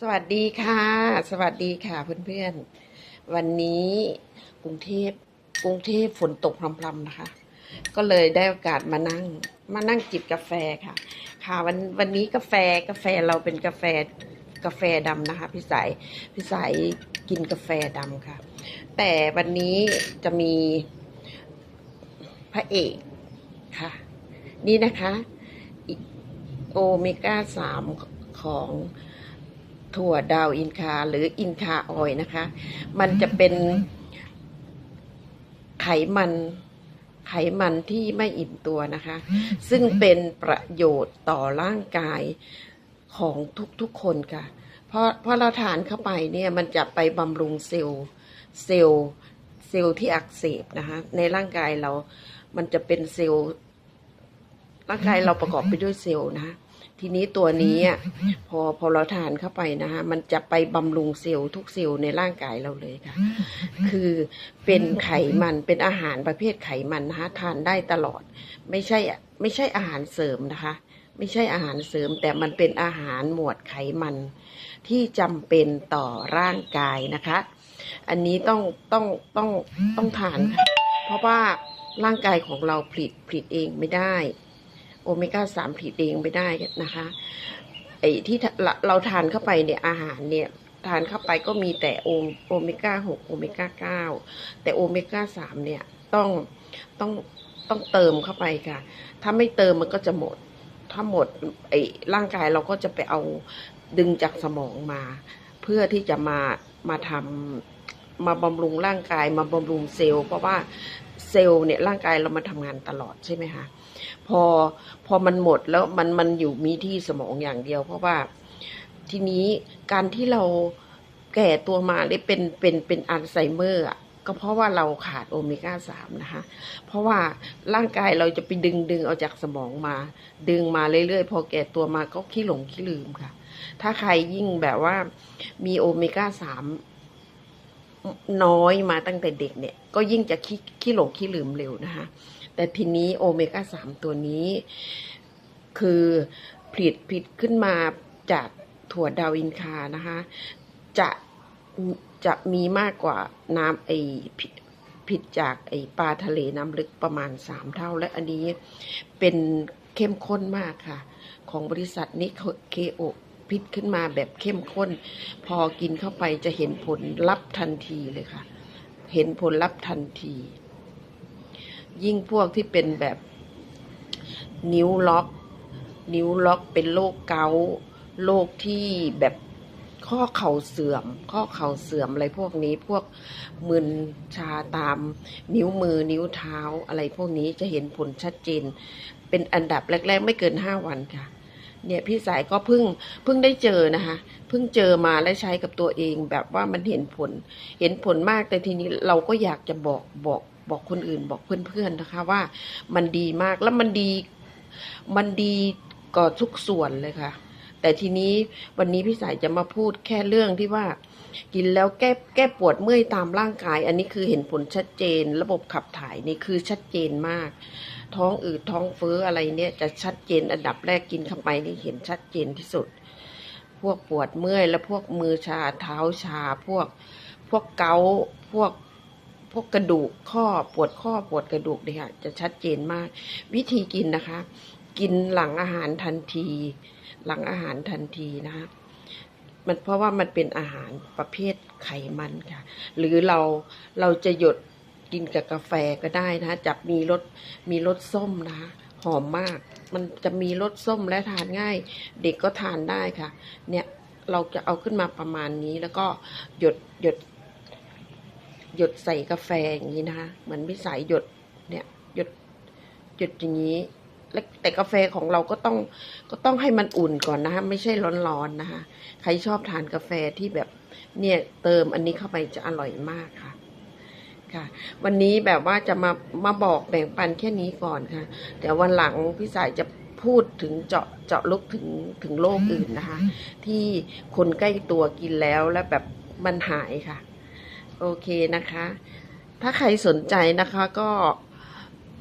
สวัสดีค่ะ สวัสดีค่ะเพื่อนๆ วันนี้กรุงเทพกรุงเทพฝนตกพรำๆนะคะ ก็เลยได้โอกาสมานั่งมานั่งจิบกาแฟค่ะ ค่ะวันวันนี้กาแฟกาแฟเราเป็นกาแฟกาแฟดำนะคะพี่สายพี่สายกินกาแฟดำค่ะ แต่วันนี้จะมีพระเอกค่ะ นี่นะคะ โอเมก้าสามของ ถั่วดาวอินคาหรืออินคาออยนะคะ มันจะเป็นไขมันไขมันที่ไม่อิ่มตัวนะคะ ซึ่งเป็นประโยชน์ต่อร่างกายของทุกๆคนค่ะ เพราะเพราะเราทานเข้าไปเนี่ยมันจะไปบำรุงเซลล์เซลล์เซลล์ที่อักเสบนะคะ ในร่างกายเรา มันจะเป็นเซลล์ร่างกายเราประกอบไปด้วยเซลล์นะคะ ทีนี้ตัวนี้พอพอเราทานเข้าไปนะคะมันจะไปบำรุงเซลล์ทุกเซลล์ในร่างกายเราเลยค่ะ คือเป็นไขมันเป็นอาหารประเภทไขมันนะคะทานได้ตลอด ไม่ใช่ไม่ใช่อาหารเสริมนะคะ ไม่ใช่อาหารเสริม แต่มันเป็นอาหารหมวดไขมัน ที่จำเป็นต่อร่างกายนะคะ อันนี้ต้องต้องต้องต้องทานค่ะเพราะว่าร่างกายของเราผลิตผลิตเองไม่ได้ โอเมก้าสามผลิตเองไม่ได้นะคะไอ้ที่เราทานเข้าไปเนี่ยอาหารเนี่ยทานเข้าไปก็มีแต่โอโอเมก้าหกโอเมก้าเก้าแต่โอเมก้าสามเนี่ยต้องต้องต้องเติมเข้าไปค่ะ ถ้าไม่เติมมันก็จะหมด ถ้าหมดไอ้ร่างกายเราก็จะไปเอาดึงจากสมองมา เพื่อที่จะมามาทำ มาบำรุงร่างกายมาบำรุงเซลล์เพราะว่าเซลล์เนี่ยร่างกายเรามาทำงานตลอดใช่ไหมคะพอพอมันหมดแล้วมันมันอยู่มีที่สมองอย่างเดียว เพราะว่าทีนี้การที่เราแก่ตัวมาได้เป็นเป็นเป็นอัลไซเมอร์อะก็เพราะว่าเราขาดโอเมก้าสามนะคะ เพราะว่าร่างกายเราจะไปดึงดึงเอาจากสมองมา ดึงมาเรื่อยๆ พอแก่ตัวมาก็ขี้หลงขี้ลืมค่ะ ถ้าใครยิ่งแบบว่ามีโอเมก้าสาม น้อยมาตั้งแต่เด็กเนี่ย ก็ยิ่งจะขี้ขี้หลงขี้ลืมเร็วนะคะ แต่ทีนี้โอเมก้าสามตัวนี้ คือผลิตผลิตขึ้นมาจากถั่วดาวอินคานะคะ จะจะมีมากกว่าน้ำไอผิดผิดจากไอปลาทะเลน้ำลึกประมาณสามเท่า และอันนี้เป็นเข้มข้นมากค่ะ ของบริษัทนิเคโอ พิดขึ้นมาแบบเข้มข้น พอกินเข้าไปจะเห็นผลลัพธ์ทันทีเลยค่ะ เห็นผลลัพธ์ทันที ยิ่งพวกที่เป็นแบบนิ้วล็อก นิ้วล็อกเป็นโรคเกาโรคที่แบบข้อเข่าเสื่อม ข้อเข่าเสื่อมอะไรพวกนี้พวกมึนชาตาม นิ้วมือนิ้วเท้าอะไรพวกนี้จะเห็นผลชัดเจน เป็นอันดับแรก ๆ ไม่เกินห้าวันค่ะ เนี่ยพี่สายก็เพิ่งเพิ่งได้เจอนะคะเพิ่งเจอมาและใช้กับตัวเองแบบว่ามันเห็นผล เห็นผลมากแต่ทีนี้เราก็อยากจะบอกบอกบอกคนอื่นบอกเพื่อนๆนะคะว่ามันดีมากแล้วมันดีมันดีก่อทุกส่วนเลยค่ะ แต่ทีนี้วันนี้พี่สายจะมาพูดแค่เรื่องที่ว่า กินแล้วแก้แก้ปวดเมื่อยตามร่างกาย อันนี้คือเห็นผลชัดเจน ระบบขับถ่ายนี่คือชัดเจนมาก ท้องอืดท้องเฟ้ออะไรเนี่ยจะชัดเจนอันดับแรกกินเข้าไปนี่เห็นชัดเจนที่สุด พวกปวดเมื่อยแล้วพวกมือชาเท้าชาพวกพวกเกาพวกพวกกระดูกข้อปวดข้อปวดกระดูกเนี่ยค่ะจะชัดเจนมาก วิธีกินนะคะ กินหลังอาหารทันที หลังอาหารทันทีนะคะมันเพราะว่ามันเป็นอาหารประเภทไขมันค่ะ หรือเราเราจะหยด กินกับกาแฟก็ได้นะจะมีรสมีรสส้มนะคะหอมมาก มันจะมีรสส้มและทานง่าย เด็กก็ทานได้ค่ะ เนี่ยเราจะเอาขึ้นมาประมาณนี้แล้วก็หยดหยด หยดใส่กาแฟอย่างนี้นะคะเหมือนพี่สายหยดเนี่ยหยดหยดอย่างนี้แล้วแต่กาแฟของเราก็ต้องก็ต้องให้มันอุ่นก่อนนะคะไม่ใช่ร้อนๆนะคะ ใครชอบทานกาแฟที่แบบเนี่ยเติมอันนี้เข้าไปจะอร่อยมากค่ะ ค่ะ วันนี้แบบว่าจะมามาบอกแบ่งปันแค่นี้ก่อนค่ะเดี๋ยววันหลังพี่สายจะพูดถึงเจาะเจาะลึกถึงถึงโรคอื่นนะคะ ที่คนใกล้ตัวกินแล้วแล้วแบบมันหายค่ะ โอเคนะคะ ถ้าใครสนใจนะคะก็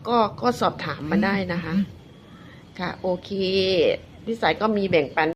ก็ก็สอบถามมาได้นะคะ ค่ะ โอเค พี่สายก็มีแบ่งปัน